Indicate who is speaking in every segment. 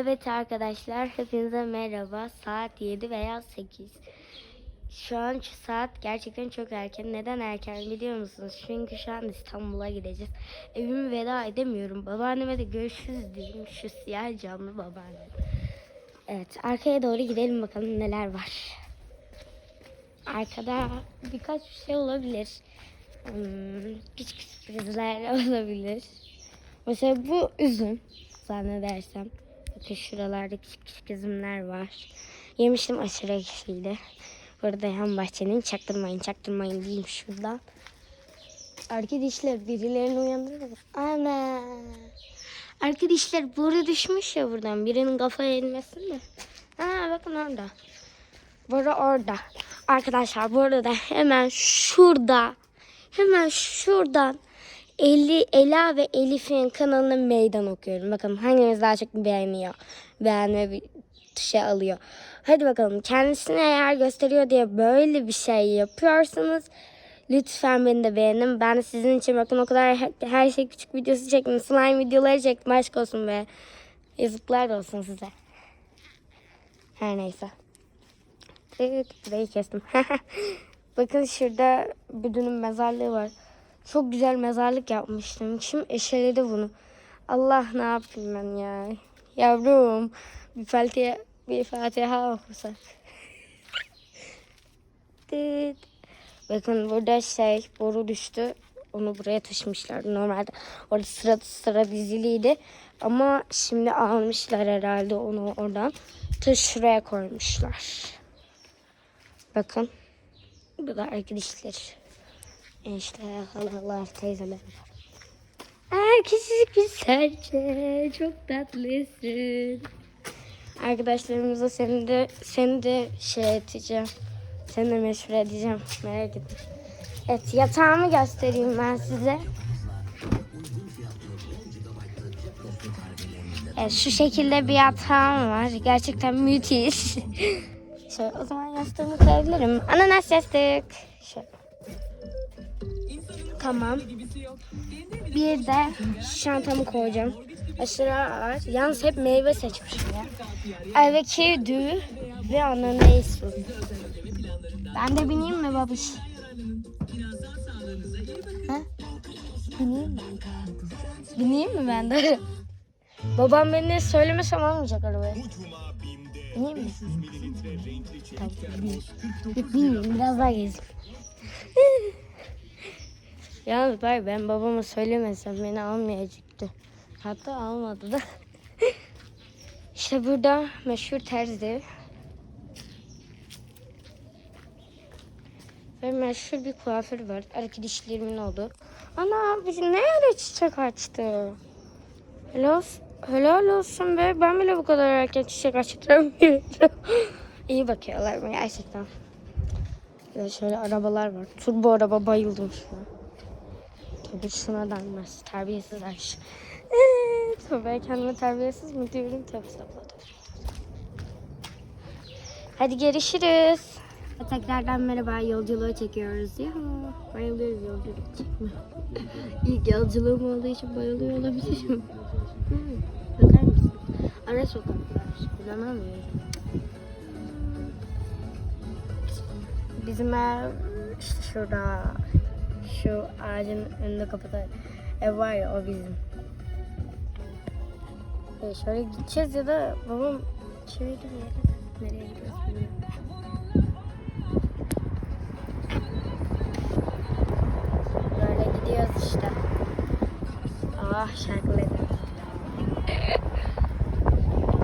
Speaker 1: Evet arkadaşlar hepinize merhaba. Saat 7 veya 8. Şu an şu saat gerçekten çok erken. Neden erken biliyor musunuz? Çünkü şu an İstanbul'a gideceğiz. Evime veda edemiyorum. Babaanneme de görüşürüz diyeyim. Şu siyah camlı babaannem. Evet arkaya doğru gidelim bakalım neler var. Arkada birkaç bir şey olabilir. Hmm, küçük sürprizler olabilir. Mesela bu üzüm zannedersem. Bakın şuralarda küçük küçük üzümler var. Yemiştim aşırı ekşiydi. Burada yan bahçenin çaktırmayın çaktırmayın diyeyim şuradan. Arkadaşlar birilerini uyandırır? Ana. Arkadaşlar boru düşmüş ya buradan. Birinin kafaya elmesin de. Ha bakın orada. Boru orada. Arkadaşlar bu arada hemen şurada. Hemen şuradan Eli, Ela ve Elif'in kanalına meydan okuyorum. Bakalım hangimiz daha çok beğeniyor. Beğenme bir şey alıyor. Hadi bakalım kendisini eğer gösteriyor diye böyle bir şey yapıyorsanız lütfen beni de beğenin. Ben sizin için bakın o kadar her, her şey küçük videosu çektim. Slime videoları çektim. Aşk olsun be. Yazıklar olsun size. Her neyse. Burayı kestim. bakın şurada Büdün'ün mezarlığı var. Çok güzel mezarlık yapmıştım. Kim eşeledi bunu? Allah ne yapayım ben ya. Yavrum bir Fatiha, bir Fatiha okusak. Bakın burada şey boru düştü. Onu buraya taşımışlar. Normalde orada sıra sıra diziliydi. Ama şimdi almışlar herhalde onu oradan. Ta şuraya koymuşlar. Bakın. Bu da arkadaşlar. İşte halalar, teyzeler. Herkes güzelce, çok tatlısın. Arkadaşlarımıza seni de seni de şey edeceğim. Seni de meşhur edeceğim. Merak etme. Evet yatağımı göstereyim ben size. Evet şu şekilde bir yatağım var. Gerçekten müthiş. Şöyle o zaman yastığımı koyabilirim. Ananas yastık. Tamam. Bir de şantamı koyacağım. Aşırı ağır. Yalnız hep meyve seçmişim ya. Evet kedi ve ananas. Ben de bineyim mi babuş? Ha? Bineyim mi? Bineyim mi ben de? Babam beni söylemesem almayacak arabaya. Bineyim mi? Tamam bineyim. Yok binmeyeyim biraz daha gezeyim. Yalnız bak ben babama söylemesem beni almayacaktı. Hatta almadı da. işte burada meşhur terzi. Ve meşhur bir kuaför var. Arkadaşlarımın oldu. Ana biz ne öyle çiçek açtı? Helal, helal olsun be. Ben bile bu kadar erken çiçek açtıramıyorum. İyi bakıyorlar mı gerçekten. Ya şöyle arabalar var. Turbo araba bayıldım şu an. Şuna denmez. Terbiyesiz aş. Evet, ben kendime terbiyesiz mi diyorum? Sapladım. Hadi görüşürüz. Tekrardan merhaba yolculuğa çekiyoruz. Ya bayılıyorum yolculuk çekme. İlk yolculuğum olduğu için bayılıyor olabilirim. Hmm, Bakar mısın? Ara sokaklar. İnanamıyorum. Bizim ev işte şurada şu ağacın önünde kapıda ev var ya o bizim. E şöyle gideceğiz ya da babam çevirdi bir yere. Nereye gidiyoruz bilmiyorum. Böyle gidiyoruz işte. Ah şarkıları.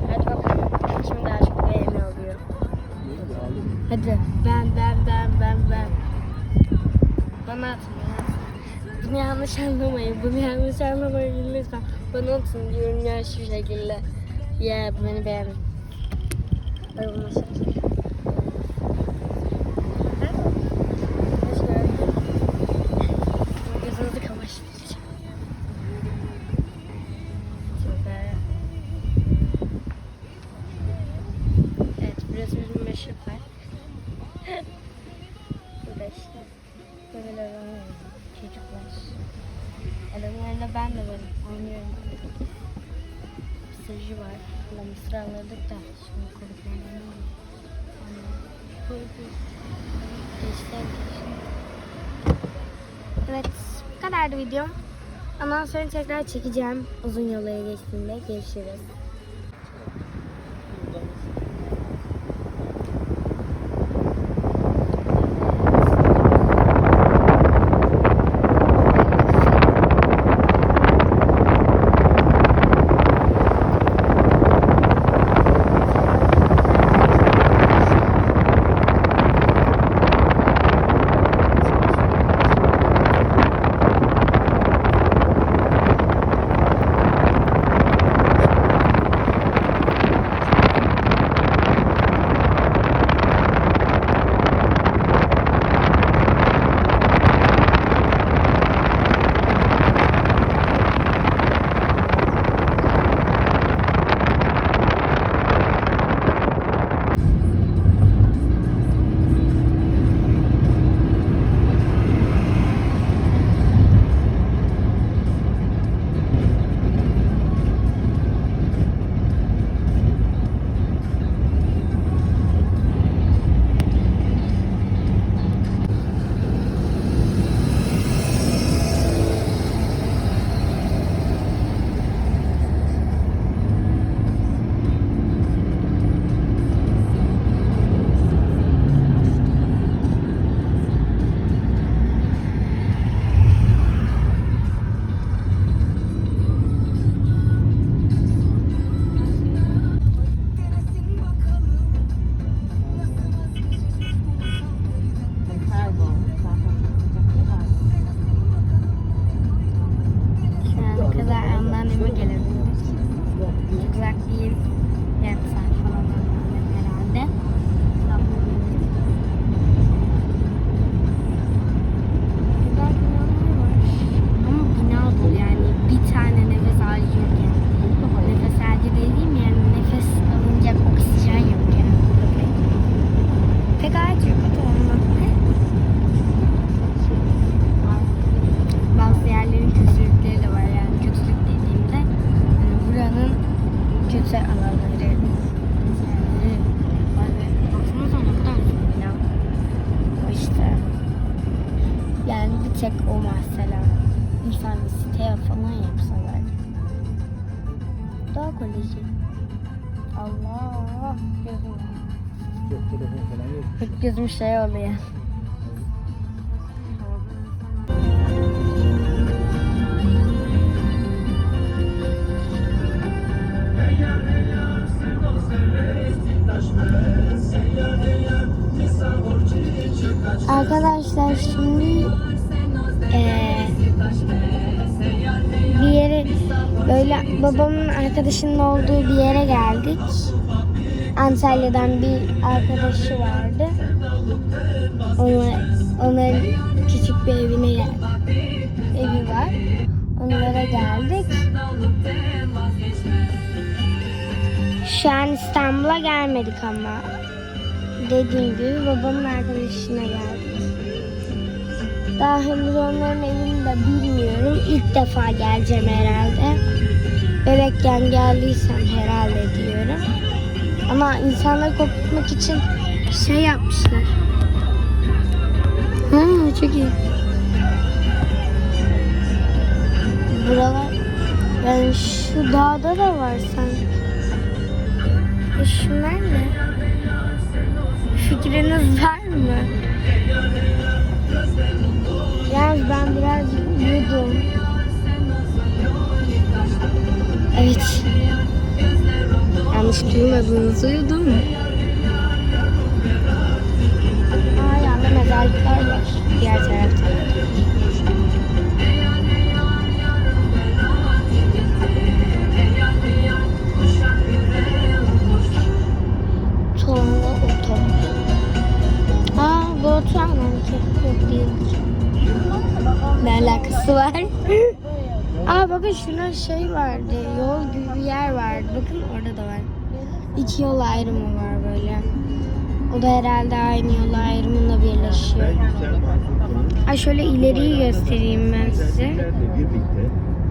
Speaker 1: Hadi bakalım. Kim daha çok beğeni oluyor. Hadi Bana atın. Bunu yanlış anlamayın. Bunu yanlış anlamayın lütfen. Bana atın diyorum ya şu şekilde. Ya beni beğenin. Ay nasıl atayım? Ha? Hoş geldin. Gözünüzü kamaştıracağım. Şöyle. Evet burası bizim meşhur park. Burada işte böyle oynuyor çocuklar. Adamlarında ben de varım. Oynuyorum. Sırcı var. sıraladık da şimdi konuklarına Evet bu kadardı videom. Ondan sonra tekrar çekeceğim uzun yollara geçtiğimde. Görüşürüz. İnsan bir siteye falan yapsalar. Doğa Koleji. Allah. Gözüm.
Speaker 2: Yok telefon falan yok.
Speaker 1: Hep gözüm şey oluyor. Arkadaşlar şimdi eee, böyle babamın arkadaşının olduğu bir yere geldik. Antalya'dan bir arkadaşı vardı. Onlar, onların küçük bir evine. Evi var. Onlara geldik. Şu an İstanbul'a gelmedik ama. Dediğim gibi babamın arkadaşına geldik. Daha henüz onların evini de bilmiyorum. İlk defa geleceğim herhalde. Bebekken geldiysem herhalde diyorum. Ama insanları korkutmak için şey yapmışlar. Ha, çok iyi. Buralar yani şu dağda da var sanki. E şunlar ne? Fikriniz var mı? Yalnız ben biraz yudum. Evet. Yanlış duymadığınızı yudum. Aa yanda mezarlıklar var. Diğer tarafta. Tonla otom. Aa bu otomanki. Yok değildir. Ne alakası var? Aa bakın şuna şey vardı. Yol gibi bir yer vardı. Bakın orada da var. İki yol ayrımı var böyle. O da herhalde aynı yol ayrımında birleşiyor. Ay şöyle ileriyi göstereyim ben size.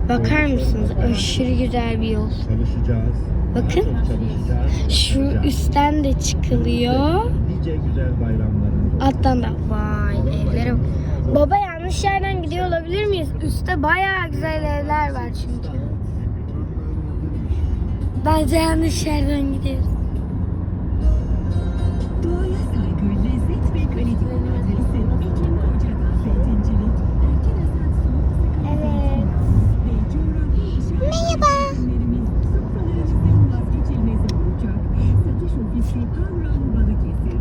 Speaker 1: Bakar mısınız? Aşırı güzel bir yol.
Speaker 2: çalışacağız.
Speaker 1: Bakın şu üstten de çıkılıyor.
Speaker 2: Nice güzel bayramların.
Speaker 1: Alttan da vay evlere bak. Baba yanlış yerden gidiyor olabilir miyiz? Üstte bayağı güzel evler var çünkü. Bence yanlış yerden gidiyoruz.
Speaker 3: Doğaya saygı, lezzet ve kalite markası Ekim Koca'da zeytincilik, erken hasat soğuk
Speaker 1: Evet.
Speaker 3: ve coğrafi işaret ürünlerimiz sofralarımızın vazgeçilmezi olacak. Satış ofisi Havran Balıkesir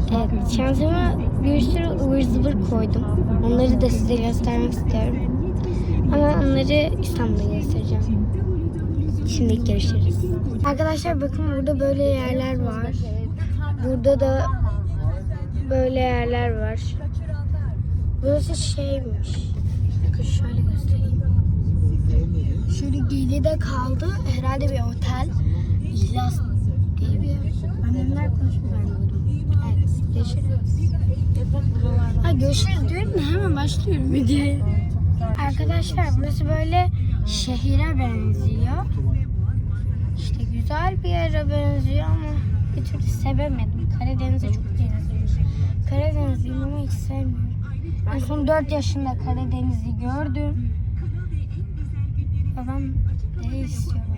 Speaker 3: 05
Speaker 1: Evet, şansıma bir sürü ıvır zıvır koydum. Onları da size göstermek istiyorum. Ama onları İstanbul'da göstereceğim. Şimdi görüşürüz. Arkadaşlar bakın burada böyle yerler var. Burada da böyle yerler var. Burası şeymiş. Bakın şöyle göstereyim. Şöyle geride kaldı. Herhalde bir otel. İhlas diye bir yer. Annemler. Evet görüşürüz. Ha görüşürüz diyorum da hemen başlıyorum videoya. Arkadaşlar burası böyle şehire benziyor. İşte güzel bir yere benziyor ama bir türlü sevemedim. Karadeniz'e çok benziyor. Karadenizliyim ama hiç sevmiyorum. En son 4 yaşında Karadeniz'i gördüm. Babam nereye istiyorum